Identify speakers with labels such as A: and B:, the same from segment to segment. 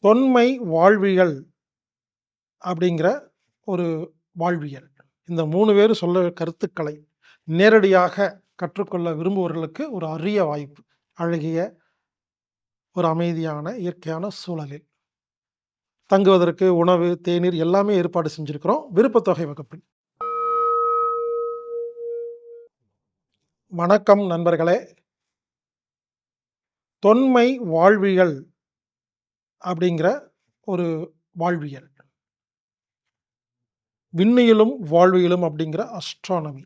A: தொன்மை வாழ்வியல் அப்படிங்கிற ஒரு வாழ்வியல். இந்த மூணு பேர் சொல்ல கருத்துக்களை நேரடியாக கற்றுக்கொள்ள விரும்புபவர்களுக்கு ஒரு அரிய வாய்ப்பு. அழகிய ஒரு அமைதியான இயற்கையான சூழலில். தங்குவதற்கு உணவு தேநீர் எல்லாமே ஏற்பாடு செஞ்சுருக்கிறோம். விருப்பத்தொகை வகுப்பில் வணக்கம் நண்பர்களே. தொன்மை வாழ்வியல் அப்படிங்கிற ஒரு வாழ்வியல். விண்ணியலும் வாழ்வியலும் அப்படிங்கிற அஸ்ட்ரானமி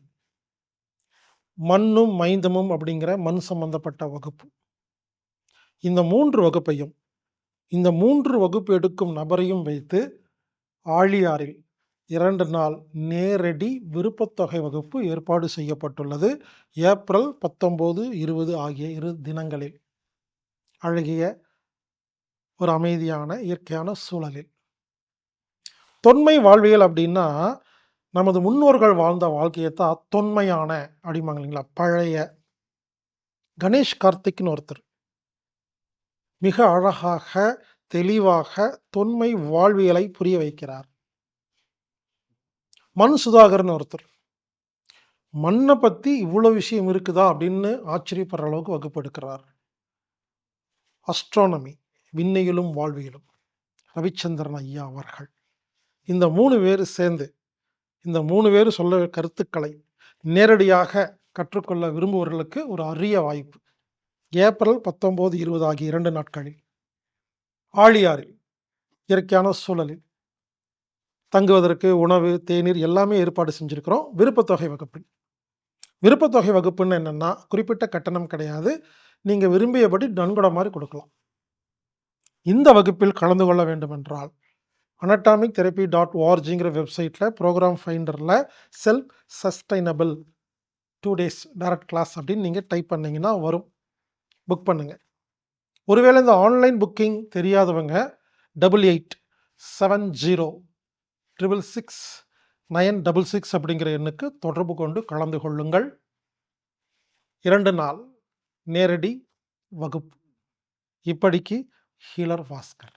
A: மண்ணும் மைந்தமும் அப்படிங்கிற மண் சம்பந்தப்பட்ட வகுப்பு. இந்த மூன்று வகுப்பையும் இந்த மூன்று வகுப்பு எடுக்கும் நபரையும் வைத்து ஆழியாரில் இரண்டு நாள் நேரடி விருப்பத்தொகை வகுப்பு ஏற்பாடு செய்யப்பட்டுள்ளது. ஏப்ரல் பத்தொம்போது இருபது ஆகிய இரு தினங்களில். அழகிய ஒரு அமைதியான இயற்கையான சூழலில். தொன்மை வாழ்வியல் அப்படின்னா நமது முன்னோர்கள் வாழ்ந்த வாழ்க்கையை தான் தொன்மையான அப்படிம்பாங்க இல்லைங்களா? பழைய கணேஷ் கார்த்திக்னு ஒருத்தர். மிக அழகாக தெளிவாக தொன்மை வாழ்வியலை புரிய வைக்கிறார். மண் சுதாகர்னு ஒருத்தர். மண்ணை பற்றி இவ்வளோ விஷயம் இருக்குதா அப்படின்னு ஆச்சரியப்படுற அளவுக்கு வகுப்பு எடுக்கிறார் அஸ்ட்ரானமி விண்ணையிலும் வாழ்வியலும் ரவிச்சந்திரன் ஐயா அவர்கள். இந்த மூணு பேர் சேர்ந்து இந்த மூணு பேர் சொல்ல கருத்துக்களை நேரடியாக கற்றுக்கொள்ள விரும்புபவர்களுக்கு ஒரு அரிய வாய்ப்பு. ஏப்ரல் பத்தொம்போது இருபது ஆகிய இரண்டு நாட்களில் ஆழியாறில் இயற்கையான சூழலில் தங்குவதற்கு உணவு தேநீர் எல்லாமே ஏற்பாடு செஞ்சுருக்கிறோம். விருப்பத்தொகை வகுப்பில். விருப்பத்தொகை வகுப்புன்னு என்னென்னா குறிப்பிட்ட கட்டணம் கிடையாது. நீங்கள் விரும்பியபடி நன்கொடை மாதிரி கொடுக்கலாம். இந்த வகுப்பில் கலந்து கொள்ள வேண்டுமென்றால் அனட்டாமிக் தெரப்பி டாட் ஓஆர்ஜிங்கிற வெப்சைட்டில் program ஃபைண்டரில் self sustainable two days direct class அப்படின்னு நீங்கள் டைப் பண்ணிங்கன்னா வரும். புக் பண்ணுங்கள் ஒருவேளை இந்த ஆன்லைன் புக்கிங் தெரியாதவங்க double eight seven zero triple six nine double six அப்படிங்கிற எண்ணுக்கு தொடர்பு கொண்டு கலந்து கொள்ளுங்கள். இரண்டு நாள் நேரடி வகுப்பு. இப்படிக்கு ഹീലർ ഭാസ്കർ